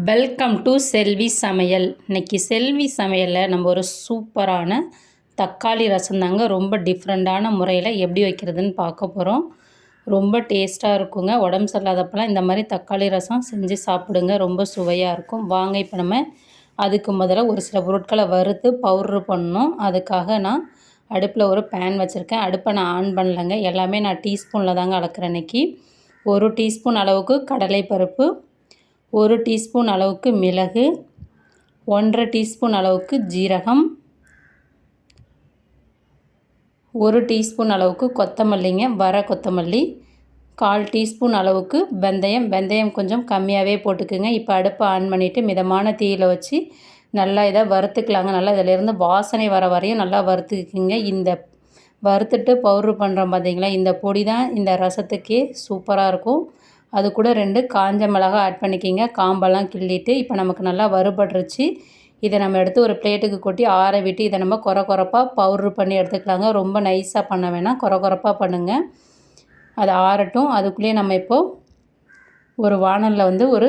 Welcome to செல்வி சமையல் இன்னைக்கு செல்வி சமையலில் நம்ம ஒரு சூப்பரான தக்காளி ரசம் தாங்க ரொம்ப டிஃப்ரெண்ட்டான முறையில் எப்படி வைக்கிறதுன்னு பார்க்க போகிறோம் ரொம்ப டேஸ்ட்டாக இருக்குங்க. உடம்பு சரியில்லாதப்பெல்லாம் இந்த மாதிரி தக்காளி ரசம் செஞ்சு சாப்பிடுங்க. ரொம்ப சுவையாக இருக்கும். வாங்க இப்போ நம்ம அதுக்கு முதல்ல ஒரு சில பொருட்களை வறுத்து பவுட்ரு பண்ணணும். அதுக்காக நான் அடுப்பில் ஒரு பேன் வச்சுருக்கேன். அடுப்பை நான் ஆன் பண்ணலைங்க. எல்லாமே நான் டீஸ்பூனில் தாங்க அளக்குறேன் இன்றைக்கி ஒரு டீஸ்பூன் அளவுக்கு கடலைப்பருப்பு ஒரு டீஸ்பூன் அளவுக்கு மிளகு ஒன்றரை டீஸ்பூன் அளவுக்கு ஜீரகம் ஒரு டீஸ்பூன் அளவுக்கு கொத்தமல்லிங்க வர கொத்தமல்லி கால் டீஸ்பூன் அளவுக்கு வெந்தயம். வெந்தயம் கொஞ்சம் கம்மியாகவே போட்டுக்குங்க. இப்போ அடுப்பை ஆன் பண்ணிவிட்டு மிதமான தீயில் வச்சு நல்லா இதை வறுத்துக்கலாங்க. நல்லா இதிலேருந்து வாசனை வர வரையும் நல்லா வறுத்துக்குங்க. இந்த வறுத்துட்டு பவுட்ரு பண்ணுறோம் பார்த்தீங்களா இந்த பொடி தான். இந்த ரசத்துக்கே சூப்பராக இருக்கும். அது கூட ரெண்டு காஞ்ச மிளகா ஆட் பண்ணிக்கிங்க. காம்பெல்லாம் கிள்ளிட்டு இப்போ நமக்கு நல்லா வறுபடுறச்சு இதை நம்ம எடுத்து ஒரு பிளேட்டுக்கு கொட்டி ஆற விட்டு இதை நம்ம குறை குறைப்பாக பவுட்ரு பண்ணி எடுத்துக்கலாங்க. ரொம்ப நைஸாக பண்ண வேணாம். குறை குறைப்பாக பண்ணுங்கள் அது ஆறட்டும். அதுக்குள்ளேயே நம்ம இப்போது ஒரு வானலில் வந்து ஒரு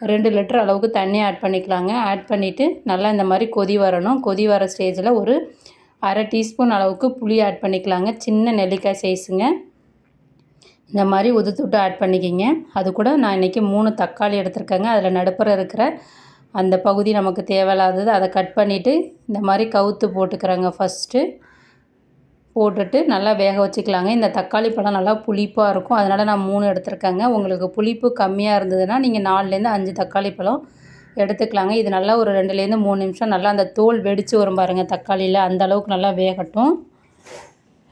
ரெண்டு லிட்டர் அளவுக்கு தண்ணி ஆட் பண்ணிக்கலாங்க. ஆட் பண்ணிவிட்டு நல்லா இந்த மாதிரி கொதி வரணும். கொதி வர ஸ்டேஜில் ஒரு அரை டீஸ்பூன் அளவுக்கு புளி ஆட் பண்ணிக்கலாங்க. சின்ன நெல்லிக்காய் சைஸுங்க இந்த மாதிரி உதுத்துட்டு ஆட் பண்ணிக்கிங்க. அது கூட நான் இன்றைக்கி மூணு தக்காளி எடுத்திருக்கேங்க. அதில் நடுப்புற இருக்கிற அந்த பகுதி நமக்கு தேவையில்லாதது அதை கட் பண்ணிவிட்டு இந்த மாதிரி கவுத்து போட்டுக்கிறேங்க ஃபஸ்ட்டு போட்டுட்டு நல்லா வேக வச்சுக்கலாங்க. இந்த தக்காளி பழம் நல்லா புளிப்பாக இருக்கும். அதனால் நான் மூணு எடுத்திருக்கேங்க. உங்களுக்கு புளிப்பு கம்மியாக இருந்ததுன்னா நீங்கள் நாலுலேருந்து அஞ்சு தக்காளி பழம் எடுத்துக்கலாங்க. இது நல்லா ஒரு ரெண்டுலேருந்து மூணு நிமிஷம் நல்லா அந்த தோல் வெடித்து வரும் பாருங்கள் தக்காளியில். அந்த அளவுக்கு நல்லா வேகட்டும்.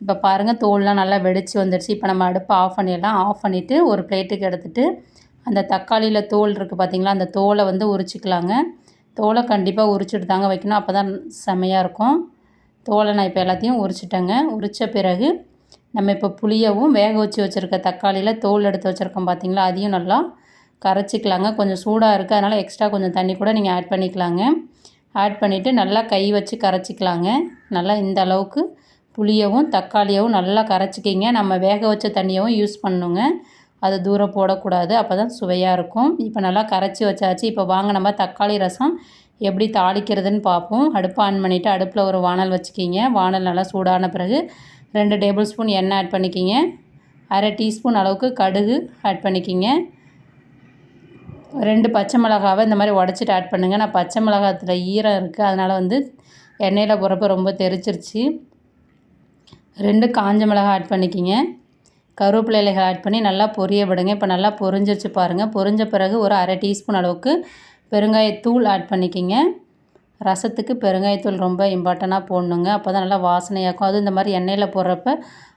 இப்போ பாருங்கள் தோல்லாம் நல்லா வெடித்து வந்துடுச்சு இப்போ நம்ம அடுப்பை ஆஃப் பண்ணிடலாம். ஆஃப் பண்ணிவிட்டு ஒரு பிளேட்டுக்கு எடுத்துகிட்டு அந்த தக்காளியில் தோல் இருக்குது பார்த்திங்களா அந்த தோலை வந்து உரிச்சிக்கலாங்க. தோலை கண்டிப்பாக உரிச்சிட்டு தாங்க வைக்கணும். அப்போ தான் செமையாக இருக்கும். தோலை நான் இப்போ எல்லாத்தையும் உரிச்சிட்டேங்க. உரித்த பிறகு நம்ம இப்போ புளியவும் வேக வச்சு வச்சுருக்க தக்காளியில் தோல் எடுத்து வச்சுருக்கோம் பார்த்திங்களா அதையும் நல்லா கரைச்சிக்கலாங்க. கொஞ்சம் சூடாக இருக்குது அதனால் எக்ஸ்ட்ரா கொஞ்சம் தண்ணி கூட நீங்கள் ஆட் பண்ணிக்கலாங்க. ஆட் பண்ணிவிட்டு நல்லா கை வச்சு கரைச்சிக்கலாங்க. நல்லா இந்த அளவுக்கு புளியவும் தக்காளியவும் நல்லா கரைச்சிக்கிங்க. நம்ம வேக வச்ச தண்ணியவும் யூஸ் பண்ணணுங்க அது தூரம் போடக்கூடாது. அப்போ தான் சுவையாக இருக்கும். இப்போ நல்லா கரைச்சி வச்சாச்சு. இப்போ வாங்க நம்ம தக்காளி ரசம் எப்படி தாளிக்கிறதுன்னு பார்ப்போம் அடுப்பு ஆன் பண்ணிவிட்டு அடுப்பில் ஒரு வானல் வச்சுக்கிங்க. வானல் நல்லா சூடான பிறகு ரெண்டு டேபிள் ஸ்பூன் எண்ணெய் ஆட் பண்ணிக்கிங்க. அரை டீஸ்பூன் அளவுக்கு கடுகு ஆட் பண்ணிக்கிங்க. ரெண்டு பச்சை மிளகாவை இந்த மாதிரி உடச்சிட்டு ஆட் பண்ணுங்கள் நான் பச்சை மிளகாத்தில் ஈரம் இருக்குது அதனால் வந்து எண்ணெயில் போகிறப்ப ரொம்ப தெரிச்சிருச்சு. ரெண்டு காஞ்ச மிளகா ஆட் பண்ணிக்கிங்க. கருவேப்பிலை இலைகள் ஆட் பண்ணி நல்லா பொரிய விடுங்க. இப்போ நல்லா பொரிஞ்சிருச்சு பாருங்கள் பொரிஞ்ச பிறகு ஒரு அரை டீஸ்பூன் அளவுக்கு பெருங்காயத்தூள் ஆட் பண்ணிக்கிங்க. ரசத்துக்கு பெருங்காயத்தூள் ரொம்ப இம்பார்ட்டண்ட்டாக போடணுங்க. அப்போ தான் நல்லா வாசனையாக்கும் அதுவும் இந்த மாதிரி எண்ணெயில் போடுறப்ப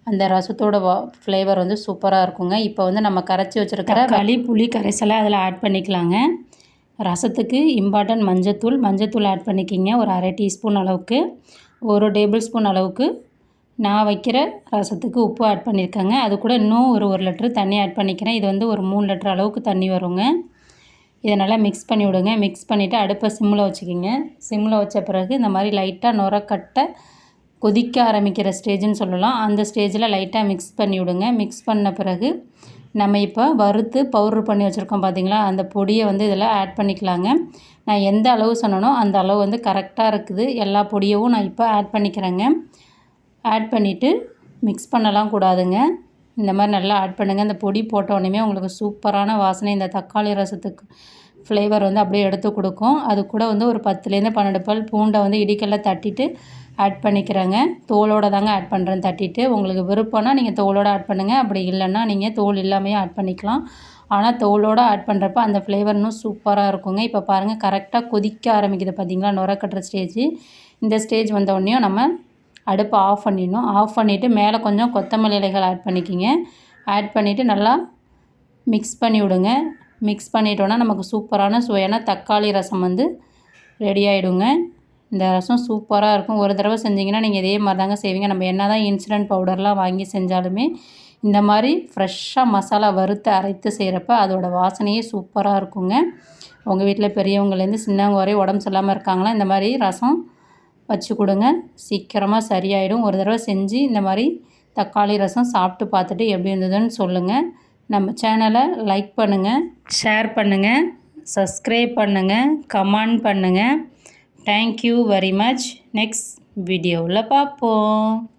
அந்த ரசத்தோட வா ஃப்ளேவர் வந்து சூப்பராக இருக்குங்க. இப்போ வந்து நம்ம கரைச்சி வச்சுருக்கிற களி புளி கரைசலை அதில் ஆட் பண்ணிக்கலாங்க. ரசத்துக்கு இம்பார்ட்டன்ட் மஞ்சத்தூள். மஞ்சத்தூள் ஆட் பண்ணிக்கிங்க. ஒரு அரை டீஸ்பூன் அளவுக்கு. ஒரு டேபிள் ஸ்பூன் அளவுக்கு நான் வைக்கிற ரசத்துக்கு உப்பு ஆட் பண்ணியிருக்கேங்க. அது கூட இன்னும் ஒரு ஒரு லிட்ரு தண்ணி ஆட் பண்ணிக்கிறேன். இது வந்து ஒரு மூணு லிட்டர் அளவுக்கு தண்ணி வருங்க. இதை நல்லா மிக்ஸ் பண்ணி விடுங்க. மிக்ஸ் பண்ணிவிட்டு அடுப்பை சிம்மில் வச்சுக்கிங்க. சிம்மில் வச்ச பிறகு இந்த மாதிரி லைட்டாக நுரக்கட்டை கொதிக்க ஆரம்பிக்கிற ஸ்டேஜ்னு சொல்லலாம். அந்த ஸ்டேஜில் லைட்டாக மிக்ஸ் பண்ணி விடுங்க. மிக்ஸ் பண்ண பிறகு நம்ம இப்போ வறுத்து பவுட்ரு பண்ணி வச்சுருக்கோம் பார்த்திங்களா அந்த பொடியை வந்து இதில் ஆட் பண்ணிக்கலாங்க. நான் எந்த அளவு சொன்னனோ அந்த அளவு வந்து கரெக்டாக இருக்குது. எல்லா பொடியவும் நான் இப்போ ஆட் பண்ணிக்கிறேங்க. ஆட் பண்ணிவிட்டு மிக்ஸ் பண்ணலாம் கூடாதுங்க. இந்த மாதிரி நல்லா ஆட் பண்ணுங்கள் இந்த பொடி போட்டோடனே உங்களுக்கு சூப்பரான வாசனை இந்த தக்காளி ரசத்துக்கு ஃப்ளேவர் வந்து அப்படியே எடுத்து கொடுக்கும். அது கூட வந்து ஒரு பத்துலேருந்து பன்னெண்டு பல் பூண்டை வந்து இடிக்கல்ல தட்டிட்டு ஆட் பண்ணிக்கிறேங்க. தோலோடு தாங்க ஆட் பண்ணுறேன் தட்டிட்டு. உங்களுக்கு விருப்பம்னா நீங்கள் தோலோடு ஆட் பண்ணுங்கள் அப்படி இல்லைன்னா நீங்கள் தோல் இல்லாமையே ஆட் பண்ணிக்கலாம். ஆனால் தோலோடு ஆட் பண்ணுறப்ப அந்த ஃப்ளேவர் இன்னும் சூப்பராக இருக்குங்க. இப்போ பாருங்கள் கரெக்டாக கொதிக்க ஆரம்பிக்குது பார்த்தீங்களா நுர கட்டுற ஸ்டேஜ் இந்த ஸ்டேஜ் வந்தோடனே நம்ம அடுப்பை ஆஃப் பண்ணிடணும். ஆஃப் பண்ணிவிட்டு மேலே கொஞ்சம் கொத்தமல்லி இலைகள் ஆட் பண்ணிக்கிங்க. ஆட் பண்ணிவிட்டு நல்லா மிக்ஸ் பண்ணி விடுங்க. மிக்ஸ் பண்ணிட்டோன்னா நமக்கு சூப்பரான சுவையான தக்காளி ரசம் வந்து ரெடி ஆகிடுங்க இந்த ரசம் சூப்பராக இருக்கும். ஒரு தடவை செஞ்சிங்கன்னா நீங்கள் இதே மாதிரி தாங்க செய்வீங்க. நம்ம என்ன தான் இன்சிடென்ட் பவுடர்லாம் வாங்கி செஞ்சாலுமே இந்த மாதிரி ஃப்ரெஷ்ஷாக மசாலா வறுத்து அரைத்து செய்கிறப்ப அதோடய வாசனையே சூப்பராக இருக்குங்க. உங்கள் வீட்டில் பெரியவங்கலேருந்து சின்னவங்க வரையும் உடம்பு சரியில்லாமல் இருக்காங்களா? இந்த மாதிரி ரசம் வச்சு கொடுங்க. சீக்கிரமாக சரியாயிடும். ஒரு தடவை செஞ்சு இந்த மாதிரி தக்காளி ரசம் சாப்பிட்டு பார்த்துட்டு எப்படி இருந்ததுன்னு சொல்லுங்கள் நம்ம சேனலை லைக் பண்ணுங்கள் ஷேர் பண்ணுங்கள் சப்ஸ்கிரைப் பண்ணுங்கள் கமெண்ட் பண்ணுங்கள் தேங்க்யூ வெரி மச் நெக்ஸ்ட் வீடியோவில் பார்ப்போம்.